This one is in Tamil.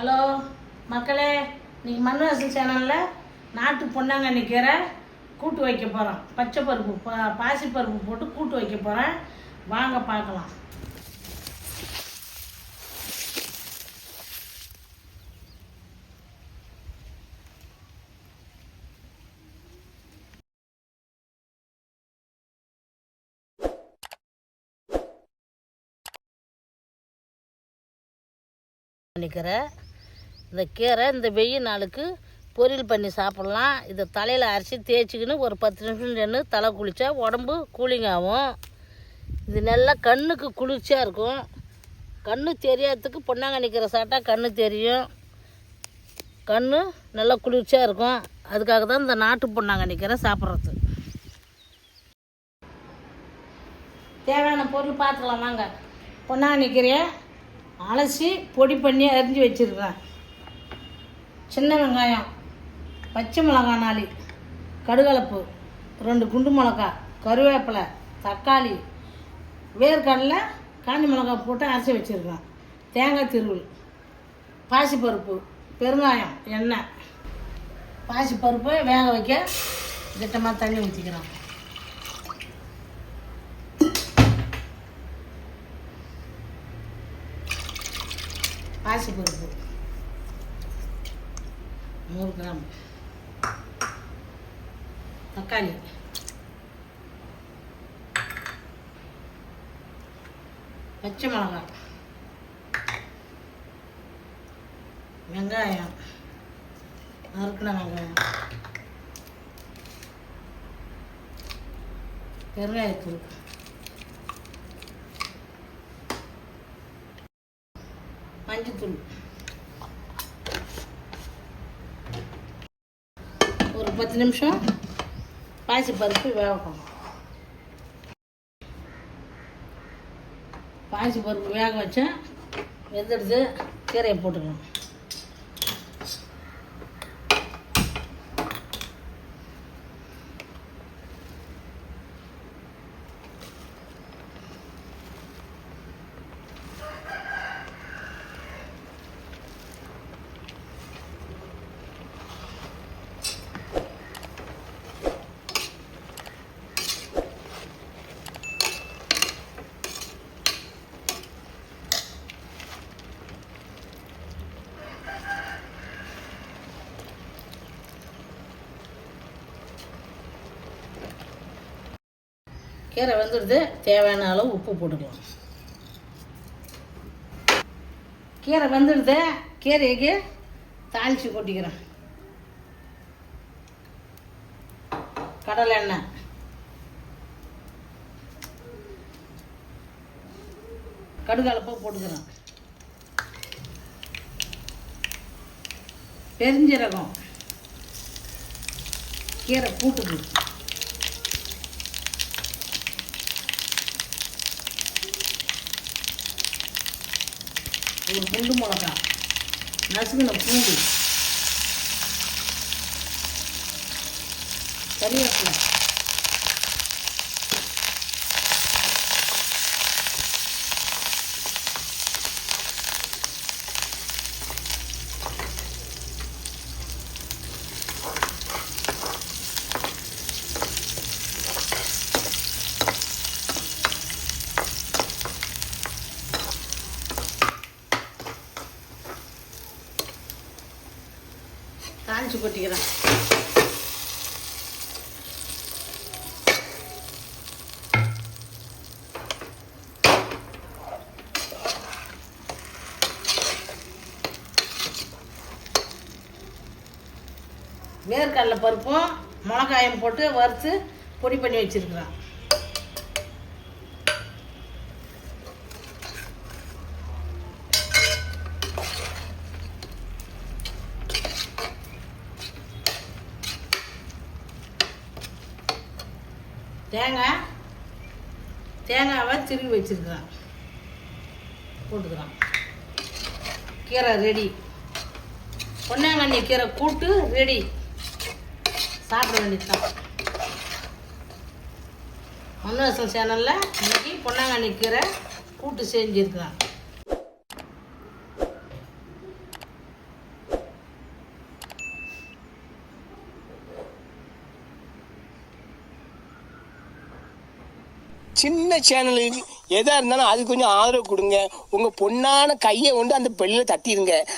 ஹலோ மக்களே இன்னைக்கு மண்வாசல் சேனலில் நாட்டு பொன்னாங்கண்ணி கீரை கூட்டு வைக்க போகிறோம் பச்சை பருப்பு பா பாசி பருப்பு போட்டு கூட்டு வைக்க போகிறேன் வாங்க பார்க்கலாம். பண்ணிக்கிற இந்த கீரை இந்த வெயில் நாளுக்கு பொரியல் பண்ணி சாப்பிட்லாம். இதை தலையில் அரைச்சி தேய்ச்சிக்கின்னு ஒரு பத்து நிமிஷம் நின்று தலை குளித்தா உடம்பு கூலிங் ஆகும். இது நல்லா கண்ணுக்கு குளிர்ச்சியாக இருக்கும். கண்ணு தெரியாததுக்கு பொன்னாங்கண்ணி கீரை சாப்பிட்டா கண்ணு தெரியும். கண்ணு நல்லா குளிர்ச்சியாக இருக்கும். அதுக்காக தான் இந்த நாட்டு பொன்னாங்கண்ணி சாப்பிட்றது. தேவையான பொருள் பார்த்துக்கலாம் வாங்க. பொன்னாங்கண்ணி அலசி பொடி பண்ணி அரிஞ்சு வச்சுருக்கேன் சின்ன வெங்காயம் பச்சை மிளகா நாலு கடுகலப்பு ரெண்டு குண்டு மிளகா கருவேப்பிலை தக்காளி வேர்க்கடலை காஞ்சி மிளகாய் போட்டு அரைச்சி வச்சுருக்கேன் தேங்காய் திருவுள் பாசிப்பருப்பு பெருங்காயம் எண்ணெய் பாசிப்பருப்பை வேக வைக்க திட்டமாக தண்ணி ஊற்றிக்கிறோம் பாசிப்பருப்பு. நூறு கிராம் தக்காளி பச்சை மிளகாய் வெங்காயம் நறுக்கின வெங்காயம் பெருங்காயத்தூள் மஞ்சத்தூள் ஒரு பத்து நிமிஷம் பாசி பருப்பு வேகணும் பாசி பருப்பு வேக வச்சேன் வெந்துடுது கீரையை போட்டுக்கணும் கீரை வெந்துடுது. தேவையான அளவு உப்பு போட்டுக்கலாம். கீரை வெந்துடுது. கீரைக்கு தாளித்து கொட்டிக்கிறேன். கடலை எண்ணெய். கடுகளப்பாக போட்டுக்கிறேன். பெருஞ்சீரகம். கீரை கூட்டுக்கு ஒரு குண்டு மிளகா. நசுக்கின பூண்டு. கறிவேப்பிலை. காஞ்சி கொட்டிக்கிறேன் வேர்க்கடலை பருப்பும் மிளகாயம் போட்டு வறுத்து பொடி பண்ணி வச்சுருக்குறேன். தேங்காய் தேங்காவை திருவி வச்சிருக்கிறேன். போட்டுக்கிறான். கீரை ரெடி பொன்னாங்கண்ணி கீரை கூட்டு ரெடி சாப்பிட வேண்டியதுதான். மண்வாசல் சேனலில் இன்னைக்கு பொன்னாங்கண்ணி கீரை கூட்டு செஞ்சுருக்கிறேன். சின்ன சேனலுக்கு எதாக இருந்தாலும் அது கொஞ்சம் ஆதரவு கொடுங்க. உங்கள் பொண்ணான கையை கொண்டு அந்த பெல்லில் தட்டிடுங்க